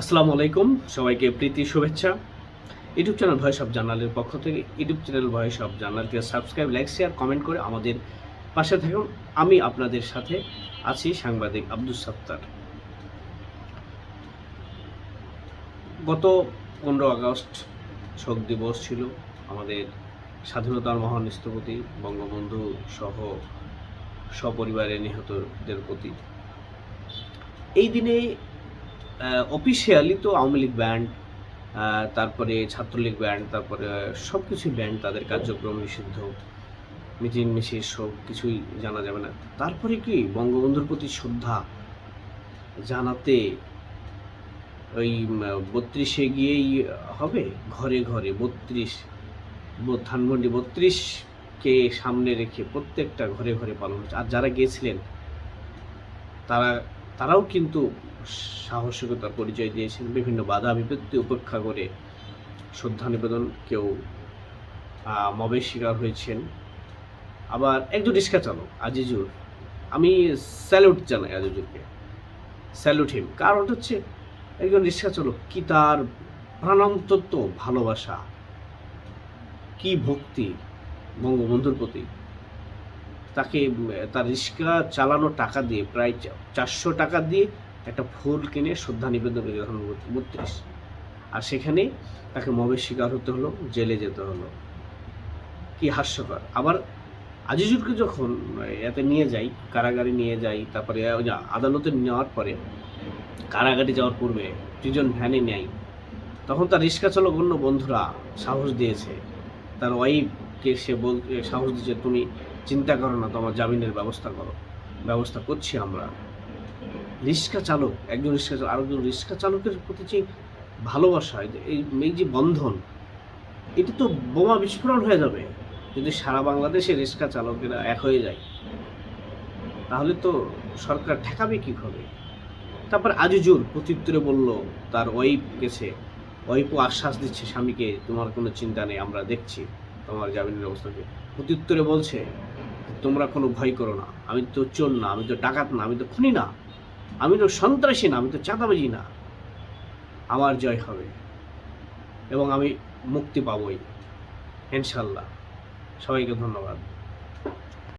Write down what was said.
আসসালামু আলাইকুম, সবাইকে প্রীতি শুভেচ্ছা। ইউটিউব চ্যানেল ভয়েস অফ জার্নালের পক্ষ থেকে ইউটিউব চ্যানেল ভয়েস অফ জার্নালকে সাবস্ক্রাইব, লাইক, শেয়ার, কমেন্ট করে আমাদের পাশে থাকুন। আমি আপনাদের সাথে আছি সাংবাদিক আব্দুল সত্তার। গত পনেরো আগস্ট শোক দিবস ছিল। আমাদের স্বাধীনতার মহান স্থপতি, বঙ্গবন্ধু সহ সপরিবারে নিহতদের প্রতি। এই দিনে অফিসিয়ালি তো আওয়ামী লীগ ব্যান্ড তারপরে ছাত্রলীগ ব্যান্ড তারপরে সব কিছু ব্যান্ড তাদের কার্যক্রম নিষিদ্ধ, মিটিং মিছিল সব কিছুই জানা যাবে না। তারপরে কি বঙ্গবন্ধুর প্রতি শ্রদ্ধা জানাতে ওই বত্রিশে গিয়েই হবে? ঘরে ঘরে বত্রিশ, ধানমন্ডি বত্রিশকে সামনে রেখে প্রত্যেকটা ঘরে ঘরে পালন হচ্ছে। আর যারা গিয়েছিলেন, তারা তারাও কিন্তু সাহসিকতার পরিচয় দিয়েছেন, বিভিন্ন বাধা বিপত্তি উপেক্ষা করে শ্রদ্ধা নিবেদন কেউ মবের শিকার হয়েছেন। আবার একজন রিক্সা চালক, আজিজুর। আমি স্যালুট জানাই আজিজুরকে। স্যালুট হিম। কারণ হচ্ছে একজন রিক্সা চালক কি তার প্রাণান্তত্ব ভালোবাসা, কি ভক্তি, বঙ্গবন্ধুর প্রতি তাকে, তার রিক্সা চালানো টাকা দিয়ে, প্রায় চারশো টাকা দিয়ে একটা ফুল কিনে শ্রদ্ধা নিবেদন করে বত্রিশ। আর সেখানে তাকে মবের শিকার হতে হলো, জেলে যেতে হলো। কি হাস্যকর। আবার আজিজুরকে যখন, এতে নিয়ে যাই, কারাগারে নিয়ে যাই, তারপরে আদালতে নেওয়ার পরে, কারাগারে যাওয়ার পূর্বে দুজন ভ্যানে নেয়। তখন তার রিক্সা চালক অন্য বন্ধুরা সাহস দিয়েছে। তার ওয়াইফকে সে বল, সাহস দিয়েছে, তুমি চিন্তা করো না, তোমার জামিনের ব্যবস্থা করো। ব্যবস্থা করছি আমরা। রিক্সা চালক, একজন রিক্সা চালক, আরেকজন রিক্সা চালকের প্রতি যে ভালোবাসা, এই এই যে বন্ধন, এটা তো বোমা বিস্ফোরণ হয়ে যাবে। যদি সারা বাংলাদেশে রিক্সা চালকেরা এক হয়ে যায়, তাহলে তো সরকার ঠেকাবে কীভাবে? তারপর আজিজুর প্রত্যুত্তরে বলল, তার ওয়াইফ গেছে। ওয়াইফও আশ্বাস দিচ্ছে স্বামীকে, তোমার কোনো চিন্তা নেই, আমরা দেখছি। তোমার জামিনের অবস্থাকে প্রত্যুত্তরে বলছে তোমরা কোনো ভয় করো না। আমি তো চোর না, আমি তো ডাকাত না, আমি তো খুনি না। আমি তো সন্ত্রাসী না, আমি তো চাঁদাবাজি না। আমার জয় হবে এবং আমি মুক্তি পাবই ইনশাল্লাহ সবাইকে ধন্যবাদ।